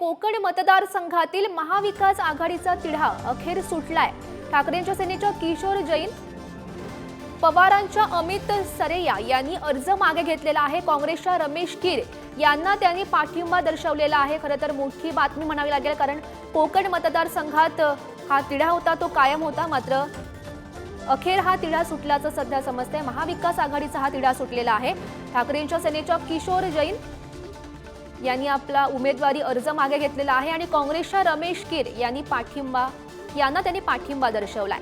कोकण मतदारसंघातील महाविकास आघाडीचा तिढा अखेर सुटलाय. ठाकरेंच्या सेनेच्या किशोर जैन पवारांच्या अमित सरेया यांनी अर्ज मागे घेतलेला आहे. काँग्रेसच्या रमेश कीर यांना त्यांनी पाठिंबा दर्शवलेला आहे. खरं तर मोठी बातमी म्हणावी लागेल कारण कोकण मतदारसंघात हा तिढा होता तो कायम होता मात्र अखेर हा तिढा सुटल्याचं सध्या समजतंय. महाविकास आघाडीचा हा तिढा सुटलेला आहे. ठाकरेंच्या सेनेच्या किशोर जैन यांनी आपला उमेदवारी अर्ज मागे घेतलेला आहे आणि काँग्रेसच्या रमेश कीर यांनी पाठिंबा यांना त्यांनी पाठिंबा दर्शवलाय.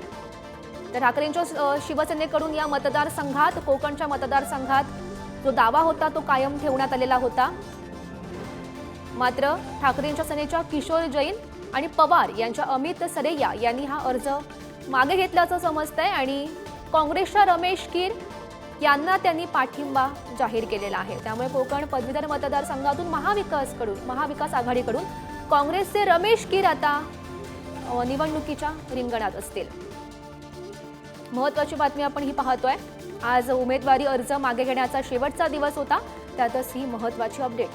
तर ठाकरेंच्या शिवसेनेकडून या मतदारसंघात कोकणच्या मतदारसंघात जो दावा होता तो कायम ठेवण्यात आलेला होता. मात्र ठाकरेंच्या सेनेच्या किशोर जैन आणि पवार यांच्या अमित सरेया यांनी हा अर्ज मागे घेतल्याचं समजतंय आणि काँग्रेसच्या रमेश कीर यांना त्यांनी पाठिंबा जाहीर केलेला आहे. त्यामुळे कोकण पदवीधर मतदारसंघातून महाविकासकडून महाविकास आघाडीकडून काँग्रेसचे रमेश कीर आता निवडणुकीच्या रिंगणात असतील. महत्वाची बातमी आपण ही पाहतोय. आज उमेदवारी अर्ज मागे घेण्याचा शेवटचा दिवस होता. त्यातच ही महत्वाची अपडेट.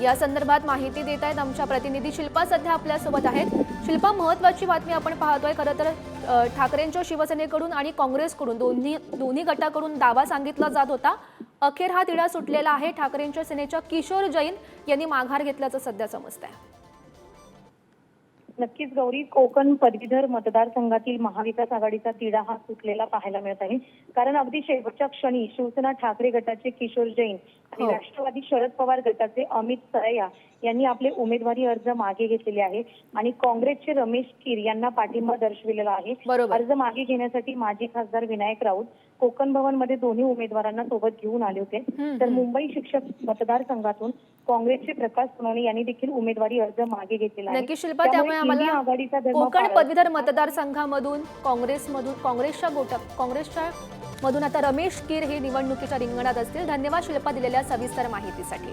या संदर्भात माहिती देत आहेत आमच्या प्रतिनिधी शिल्पा सध्या आपल्यासोबत आहेत. शिल्पा महत्वाची बातमी आपण पाहतोय. खरं तर ठाकरेंच्या शिवसेनेकडून आणि काँग्रेसकडून दोन्ही दोन्ही गटाकडून दावा सांगितला जात होता. अखेर हा तिढा सुटलेला आहे. ठाकरेंच्या सेनेच्या किशोर जैन यांनी माघार घेतल्याचं सध्या समजत आहे नक्कीच गौरी कोकण पदवीधर मतदारसंघातील महाविकास आघाडीचा तिढा हा सुटलेला पाहायला मिळत आहे कारण अगदी शेवटच्या क्षणी शिवसेना ठाकरे गटाचे किशोर जैन आणि हो. राष्ट्रवादी शरद पवार गटाचे अमित सरया यांनी आपले उमेदवारी अर्ज मागे घेतलेले आहे आणि काँग्रेसचे रमेश कीर यांना पाठिंबा दर्शविलेला आहे. अर्ज मागे घेण्यासाठी माजी खासदार विनायक राऊत कोकण भवनमध्ये दोन्ही उमेदवारांना सोबत घेऊन आले होते तर. मुंबई शिक्षक मतदारसंघातून काँग्रेसचे प्रकाश सोनवणे यांनी देखील उमेदवारी अर्ज मागे घेतलेला आहे धर्म कोकण पदवीधर मतदारसंघामधून काँग्रेसमधून काँग्रेसच्या गोटा काँग्रेसच्या मधून आता रमेश कीर हे निवडणुकीच्या रिंगणात असतील. धन्यवाद शिल्पा दिलेल्या सविस्तर माहितीसाठी.